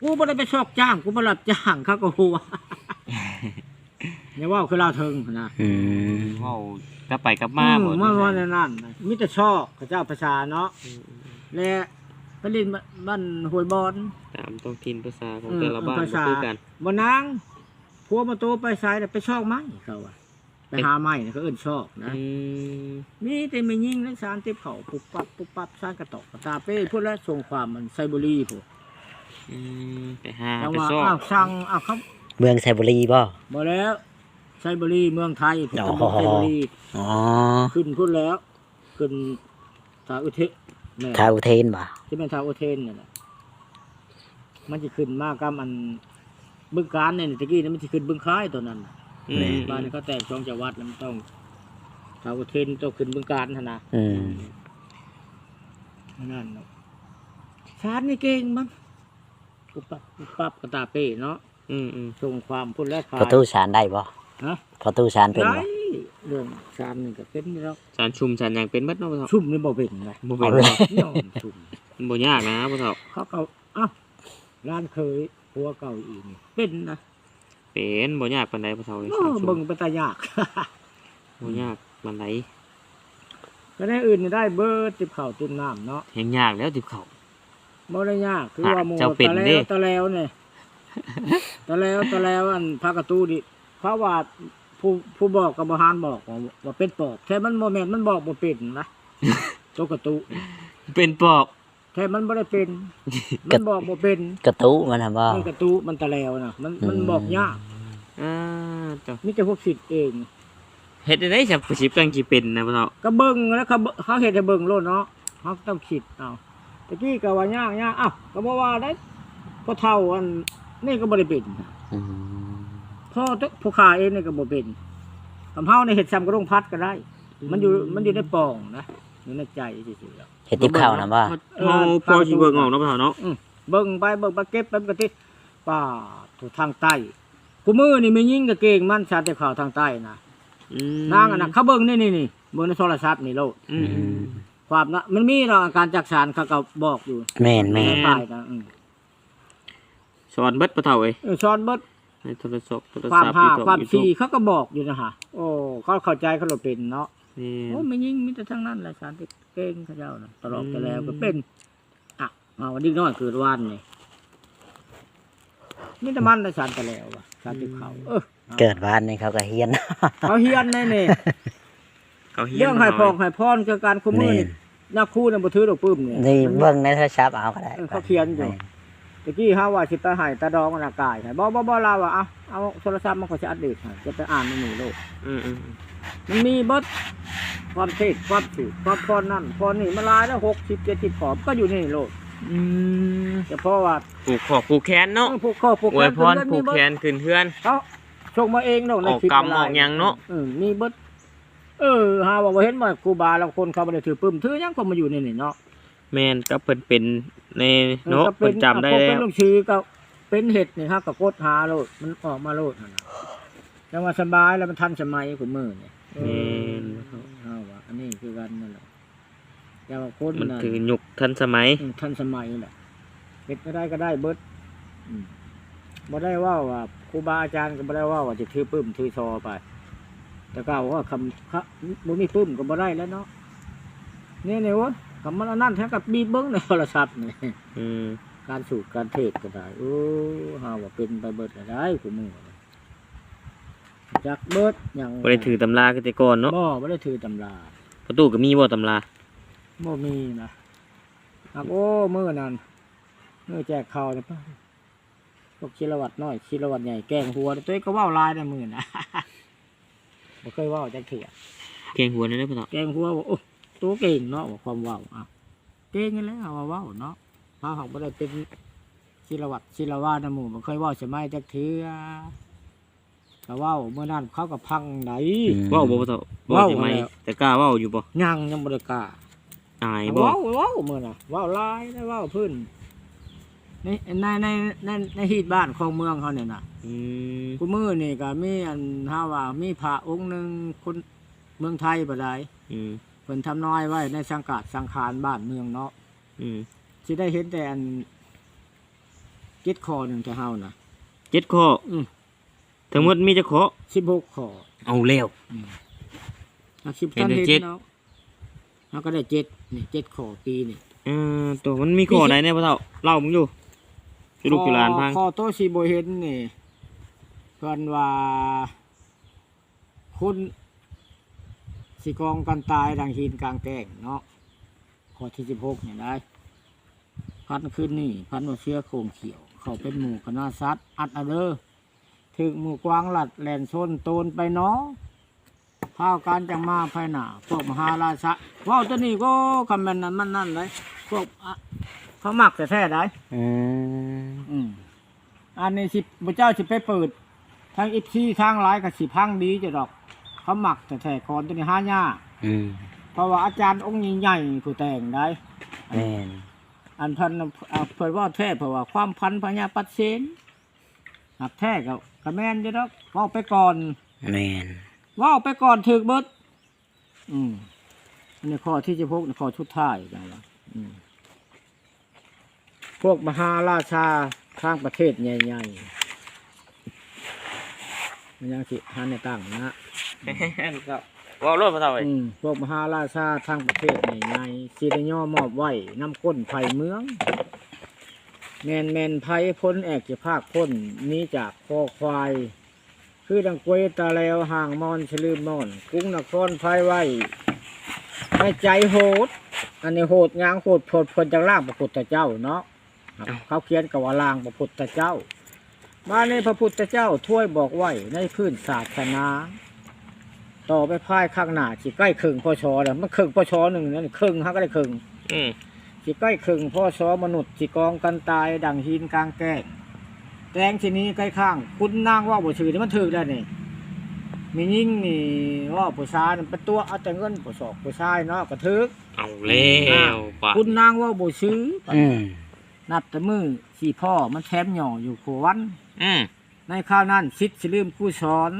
กูบ่ได้ไปชอกจ้าง กูบ่รับจ้างเขาก็หัวอย่าว่าคือเราวเทิงนะอืมเว้ากลับไปกลับมาบ่อืเมื่อวันนั้นน่ะมิแต่ชอกพระเจ้าประชาเนาะและไปเลินบ้านห้วยบอนตามต้องกินภาษาของเออแต่ละบ้านภาบ่ษาคือกันบ่นางพัวมาโตไปสายแล้วไปชอกไม้เขาอะไปหาไม้น่ะเขาเอิ้นชอกนะอืมมีแต่ไม่ยิงและสารเต็บเขาปุบปับปุบปับสารกระตอกกระตาเป้พูดแล้วส่งความมันไซบุรีพวก อืมไปหาจังไปว่าซอกอ้าวสั่งอ้าวครับเมืองไซบุรีบ่ บ่แล้วไซบุรีเมืองไทยผมอ๋อตำบลไซบุรีอ๋อขึ้นพุ่นแล้ว ขึ้นทางอุเทนนี่ทาอุเทนบ่ที่เป็นทางอุเทนนี่นแหละมันจะขึ้นมากกับอันบึงการเนี่ยตะกี้นี่มันจะขึ้นบึงค้ายตัวนั้นน่ะอืมบ้านนี้เขาแตกช่องจังหวัดแล้วมันต้องทางอุเทนต้องขึ้นบึงการหั่นนะ อืมนั่นเนาะชาร์จนี่เก่งมั้ง ปุบปับปุบปับกระตาเป้เนาะอืมอืมส่งความพุ่นแล้วประตูชานได้บ่ฮะ ประตูชานเป็นได้บ่เรื่องชาร์จนี่ก็เป็นนี่แล้วสารชุมสารหยังเป็นเบิดเนาะพ่อเฒ่าชุ่มนี่บ่เป็นไงบ่เป็นเอาเลยเนาะย้อนชุ่มมันบ่ยากนะพ่อเฒ่าเขาเก่าอ้าวร้านเคยผัวเก่าอีกนี่เป็นนะเป็นบ่ยากปานใดพ่อเฒ่าเลยโอ้สารชุเบิ่มงเป็นตายาก บ่ยากปานใดก็ได้อื่นนี่ได้เบิร์ดติบเข่าวติบน้ำเนาะแฮงยากแล้วติบเข้า บ่ได้ยากคืออะว่าหมูเจ้าเป็นตะเด้แล้วตะแล้วเนี่ยตะแล้วตะแล้วอันพากระตูดิเขาว่าผู้ผู้บอกกับบหารบอกว่าว่าเป็นปอบแค่มันโมเมนมันบอกบ่เป็นนะ ตัวกระตูเป็นปอบแค่มันบ่ได้เป็น มันบอกบ่เป็นกระตุมันน่ะบ่ มันกระตูมันตะแล้วนะมันมันบอกยากอ่าเจ้ามีแต่พวกสิทธิ์เอง เฮ็ดได้จังสิบจังสิเป็นนะพ่อเฒ่าก็เบิ่งแล้วเขาเบิ่งเขาเห็นให้เบิ่งโลดเนาะเขาก็ต้องคิดเอา ตะกี้ก็ว่ายากยากอ้าวก็บ่ว่าได้พอเท่าอันนี่ก็บ่ได้เป็นอืมพ่อตัวผู้ขาเองนี่ก็บ่เป็นคำเฮาในเฮ็ดซ้ำก็ต้องพัดก็ได้ มันอยู่มันอยู่ในปองนะอยู่ในใจซื่อๆแล้วเฮ็ดติบข้าวน่ะบ่เออเฮาพอสิเบิ่งออกเนาะพ่อเฒ่าเนาะอืมเบิ่งไปเบิ่งไปเก็บไปมันก็ติป่าถูทางใต้กูมือนี่ไม่ยิงก็เก่งมันชาติข่าวทางใต้นะอืมนางอันน่ะเขาเบิ่งนี่นี่นี่เบิ่งในโทรศัพท์นี่โลดอืมอืม ความนะมันมีเราอาการจักสารเขาก็บอกอยู่แม่นแม่ในนป้ายนะอืมสอนเบิดพ่อเฒ่าเอ้ยเออสอนเบิดในโทรศัพท์โทรความศัพท์ห้า YouTube ความ YouTube สี่เขาก็บอกอยู่นะฮะโอ้เขาเข้าใจเขาเราเป็นเนาะนี่ โอ้ไม่ยิ่งมีแต่ทั้งนั้นแหละสารที่เก่งเขาเจ้านะตลอดไปแล้วก็อืมเป็นอะมาวันนี้น้อยเกิดวันนี่มีแต่มันในสารไปแล้วว่ะสารที่เขาเออ เกิดบ้านนี่เขาก็เฮียน เขาเฮียนแน่นี่ เขาเฮียนเรื่องให้พองให้พรคือการคุ้มมือแม่นี่นนักคู่เนี่ยบ่ถือดอกปื้มนี่นี่เบิ่งในโทรศัพท์เอาก็ได้เออเขาเขียนอยู่ตะกี้ฮาว่าสิไปให้ตาดองอากายให้บ่บ่บ่ลาว่าเอาเอาโทรศัพท์มันก็จะอัปเดตให้จะไปอ่านในหมู่โลก อืมอืมมันมีเบิดความเทศความสูตรความพรนั่นพรนี่มาลายแล้วหกสิบเจ็ดสิบขอบก็อยู่ในโลกอืมแต่เพราะว่าผูกคอผูกแขนเนาะผูกข้อผูกอวยพรเพิ่นผูกมีแขเบิดนขึ้นเฮือน เขาส่งมาเองเนาะในออกคลิปกรรมไลออกหยังเนาะเออมีเบิด เออหาว่าบ่เห็นว่าครูบาแล้วคนเขาบ่ได้ถือปึ้มถือหยังก็มาอยู่ในนี่เนาะแม่นก็เพิ่นเป็นในเนาะก็เพิ่นจำได้อะแล้เป็นวลูกชื่อก็เป็นเห็ดนี่ฮะก็กดหาโลดมันออกมาโลดหั่นน่ะแต่ว่าสบายแล้วมันทันสมัยของมือนี่แม่นเอาว่าอันนี้คือกันนั่นแหละแต่ว่าคนมันน่ะคือยุคทันสมัย อืมทันสมัยแหละเฮ็ดก็ได้ก็ได้เบิดอืมบ่ได้ว่าว่าครูบาอาจารย์ก็บ่ได้ว่าว่าจะถือปึ้มถือซอไป แต่ก็ว่าคำคะบ่มีปึ้มก็บ่ได้แล้วเนาะนี่นี่วะคำมันอันนั้นแท้กับบีบเบิ้งในโทรศัพท์นี่อืมการสูตรการเทศก็ได้โอ้หาว่าเป็นไปเบิดก็ได้คุณมือจักเบิดอย่างบ่ได้ถือตำราคือแต่ก่อนเนาะบ่บ่ได้ถือตำราประตูก็มีบ่ตำราบ่มีนะหักโอ้มื้อนั้นมื้อแจกข้าวนี่ป่ะพวกชิลวัตน้อยชิลวัตใหญ่แกงหัวตัวเองก็เว้าหลายในมื้อนะ บ่เคยเว้าจักเที่ยแกงหัวนี่ได้อพ่อเฒ่าแกงหัวบอกโอ้ตัวเก่งเนาะว่าความเว้าอะเก่งนี่แหล้วว่าเว้าเนาะพาหักบ่ได้เป็นชิลวัตชิลวานะหมู่บ่เคยเว้าสมัยจักเทื่อก็เว้าเมื่อนั้นเขาก็พังไหนอืมเว้าบ่พ่อเฒ่าเว้าใช่ไหมแล้วแต่กล้าเว้าอยู่บ่ยังยังบ่ได้กล้าอายบ่เว้าเว้ามื้อน่ะเว้าหลายได้เว้าพื้น ในในในในในฮีตบ้านของเมืองเขาเนี่ยน่ะอืมกูมือนี่ก็มีอันฮาว่ามีพระองค์หนึงคนเมืองไทยบ่ได้อืมเพิ่นทำน้อยไว้ในสังกัดสังขารบ้านเมืองเนาะอืมสิได้เห็นแต่อันเจ็ดข้อหนึ่งแต่เฮานะ เจ็ดข้ออม ทั้งหมดมีจะข้อสิบหกข้อเอาแล้ว อาสิบเห็นตันแต่เห็นเจ็ด เนาะเราก็ได้เจ็ดนี่เจ็ดข้อปีนี่เออตัวมันมีข้อใดเนี่ยพ่อเฒ่าเล่ามึงอยู่ สิลูกอยู่หลานพังข้อโตสีโบเห็นนี่เพิ่นว่าคุณสิกองกันตายดังหินกลางแกงเนาะข้อที่สิบหกเนี่ยได้ พันขึ้นนี่ พันว่าเชื้อโคมเขียว เขาเป็นหมู่คณะซัดอัดเอาเดอถึงหมู่กวางหลัดแหลนชนโตนไปเนาะข้าวการจังมาภายหน้าพวกมหาราชะว่าวตัวนี้ก็คำแมนนั้นมันนั่นเลยพวกอะเขามักแต่แท้ได้ อืมอืมอันนี้สิพระเจ้าสิไปเปิดทางอิทีทางหลายกับสิพังดีจะดอกเขาหมักแต่แท้คอนตัวนี้ห้าย่าอืมเพราะว่าอาจารย์องค์ใหญ่ๆผู้แต่งได้ แม่นอันเพันน่ะอ่าเพิ่นว่าแท้เพราะว่าความพันพญาปัดเชนหักแท้กับกระแมนจะดอกเว่าไปก่อน แม่นเว่าไปก่อนถึกเบิด อืมอันนี้ข้อที่จะพกข้อชุดท้ายจังละอืมพ วกมหาราชาข้างประเทศใหญ่ๆมันยังสิหาในตั้งนะว่ารถพ่อเฒ่าเอ้ยอืมพวกมหาราชาทางประเทศใหญ่ๆสิได้ย่อมอบไว้น้ำก้นไผ่เมือง แมนแมนไผ่พ้นแอกจะภาคพ้นหนี้จากคอควาย คือดังกวยตาแล้วห่างมอนชลืมมอน กุ้งนครไผ่ไว้ให้ใจโหด อันนี้โหดงางโหดผดผลจากล่างพระพุทธเจ้าเนาะครับ เขาเขียนกับว่าล่างพระพุทธเจ้า มาในพระพุทธเจ้าถ้วยบอกไว้ในพื้นศาสนา ต่อไปพายข้างหน้าสิใกล้ครึ่งพอชอแล้วมันครึ่งพอชอหนึ่งนั่นครึ่งฮะก็ได้ครึ่งอืมสิใกล้ครึ่งพอชอมนุษย์สิกองกันตายดังหินกลางแก้งแตงทีนี้ใกล้ข้าง คุณนางว่าบ่ชื่อนี่มันถือได้นี่มียิ่งนี่ว่าผู้ชายนี่เป็นตัวเอาแต่เงินผู้สอกผู้ชายเนาะกระทึกเอาแล้วปะคุณนางว่าบ่ซื้อออืม นับแต่มือสี่พ่อมันแถมหย่ออยู่ขวัน อืมในข้าวนั้นชิดสิลืมผู้สอน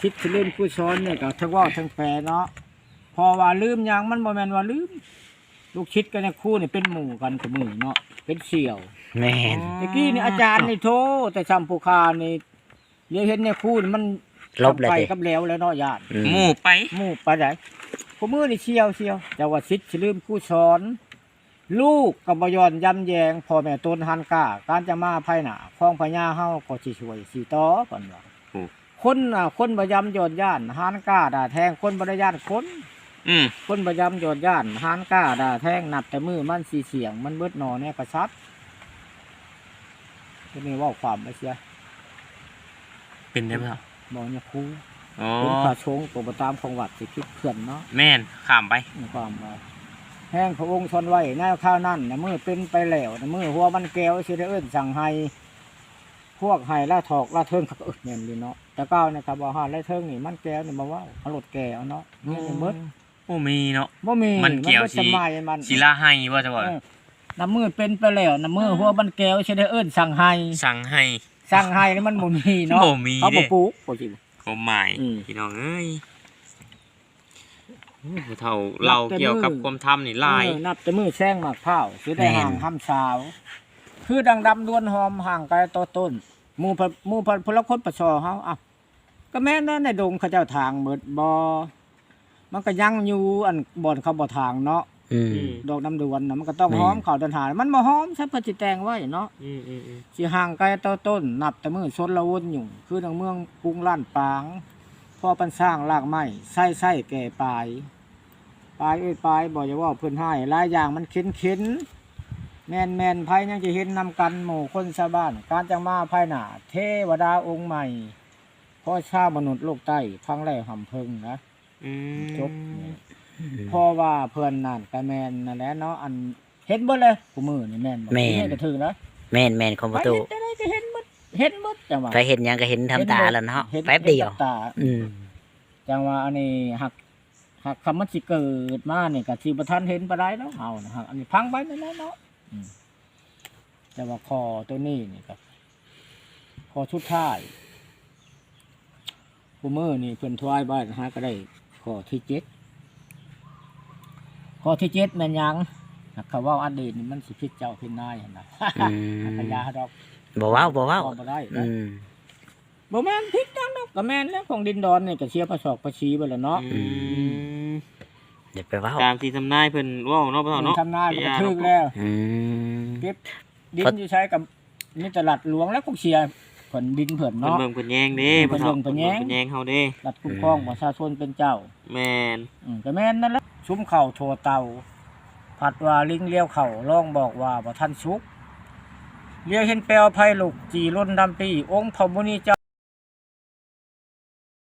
ชิดสิลืมผู้สอนเนี่ยก็ทั้งเว่าทั้งแปลเนาะพอว่าลืมหยังมันบ่แม่นว่าลืม ลูกชิดกันในคู่นี่เป็นหมู่กันกับมือเนาะเป็นเสี่ยวแม่นตะกี้นี่อาจารย์นี่โทแต่จำผู้คานี่เรียกเห็นในคู่นี่มันลบเลยไปดิกับแล้วแล้วเนาะญาติอืมหมู่ไป หมู่ไปไหนผู้มือนี่เชี่ยวเชี่ยวแต่ว่าชิดสิลืมผู้สอน ลูกกับบยอนยำแยงพ่อแม่ตนหันกาการจะมาภายหน้าคล้องพญาเฮาก็สิช่วยสิต่อก่อนว่าคนน่ะคนบยำยอดย่านหานกล้าด่าแทงคนบริยานคนอืมคนบยำยอดย่านหานกล้าด่าแทงนับแต่มือมันสีเสียง มันเบิดหนอเนี่ยกระชับทีนี้เว่าความไม่เสียเป็นได้พ่อเฒ่าบอกเนี่ยครูอ๋อเป็นป่าชงตัวประตามของวัดสิคิดเขื่อนเนาะแม่นข้ามไป มีความว่า แห้งพระองค์ชนไว้แนวข้าวนั่นนะมือเป็นไปแล้วนะมือหัวมันแก้วสิได้เอิ้นสั่งให้พวกไห้ล่าถอกล่าเทิงเขาก็เอิ้นเนี่ยเลยเนาะแต่ก้าวนะครับว่าหาล่าเทิงนี่มันแก้วนี่มาว่าเอารถแก้วเนาะนี่เบิดโอ้มีเนาะบ่มีมันเกี่ยวบิดสิสมัยมันศิลาให้ว่าจะว่าเออน้ำมือเป็นไปแล้วน้ำมือหัวมันแก้วสิได้เอิ้นสั่งให้สั่งให้สั่งให้นี่มันบ่มีเนาะบ่มีเขาบ่เด้ปลูกบ่สิความหมายอืมพี่น้องเอ้ย โอ้พ่อเฒ่าเราเกี่ยวกับความทำนี่หลาย เออนับแต่มือแซงหมากเผาวสิได้แม่น ห่างห้ำสาว คือดังดำดวนหอมห่างไกลตัวต้นหมู่พะหมู่พะพลคนประชอเฮาอะก็แม่นนั่นในดงเขาเจ้าทางเบิดบ่มันก็ยังอยู่อันบ่อนเขาบ่ทางเนาะอืม ดอกน้ำดวนน่ะมันก็ต้องแม่น หอมเข้าเดินหามันบ่หอมใช่เพิ่นสิแต่งไว้เนาะอืมอืมอืมสิห่างไกลตัวต้น นับแต่มือชนละวนอยู่ คือทางเมืองกรุงล้านปาง พอปันสร้างรากไม้ไส้ไส้แก่ปลายป ลายเอ้ยปลายบอกจะว่าเพิ่นให้หลายอย่างมันเข็นเข็นแม่นแม่นไผยังจะเห็นนำกันหมู่คนชาวบ้าน การจังมาภายหน้าเทวดาองค์ใหม่พ่อชาวมนุษย์โลกใต้พังแรกหำเพิงนะอืมจบนี่เพราะว่าเพิ่นนั่นก็แม่นนั่นแหละเนาะอันเห็นเบิดเลยกูมือนี่แม่นบ่แม่นนี่ก็ถือนะแม่นแม่นคอมไปประตูเห็นได้ก็เห็นหมดเห็นหมดจังหวะไปเห็นหยังก็เห็นทำตาแล้วเนาะห็นแป๊บเดียว ห็นกับตา อืม จังว่าอันนี้หัก หักคำมันสิเกิดมาเนี่ยกับที่ประทันเห็นไปได้แล้วเอานะฮะอันนี้พังไปนั่นแหละเนาะอืมแต่ว่าคอตัวนี้นี่ครับคอชุดท้ายผู้มือนี่เพิ่นทวายบ้านฮะก็ได้คอที่เจ็ดคอที่เจ็ดแม่นหยังหากเขาเว่าอดีตนี่มันสิพิษเจ้าพิษนายเห็นนะอืมพยาดอกบ่เว้าบ่เว้าบ่ได้อืนะมบ่แม่นพริกจังดอกก็แม่นแล้วของดินดอนนี่ก็เชียร์ประสอกประชีไปแล้วเนาะอืม เดี๋ยวไปเว้าตามที่ทำนายเพิ่นเว้าเนาะพ่อเฒ่าเนาะทำนายมันก็ถึกแล้วอืมเก็บดินอยู่ใช้กับนี่ตลาดหลวงแล้วก็เชียร์ผลดินเพิ่นเพิ่นเนาะเบิ่งเพิ่นแยงเด้เพิ่นเบิ่งเพิ่นแยงเพิ่นแยงเฮาเด้รัฐคุ้มครองประชาชนเป็นเจ้าแม่นอืมก็แม่นนั่นแหละซุ้มเข่าโทเตาผัดว่าลิงเลี้ยวเข่าร้องบอกว่าบ่ทันสุกเลี้ยวเห็นแปลวไผ่ลูกจีล้นดำปีองค์พระมุนีเจ้า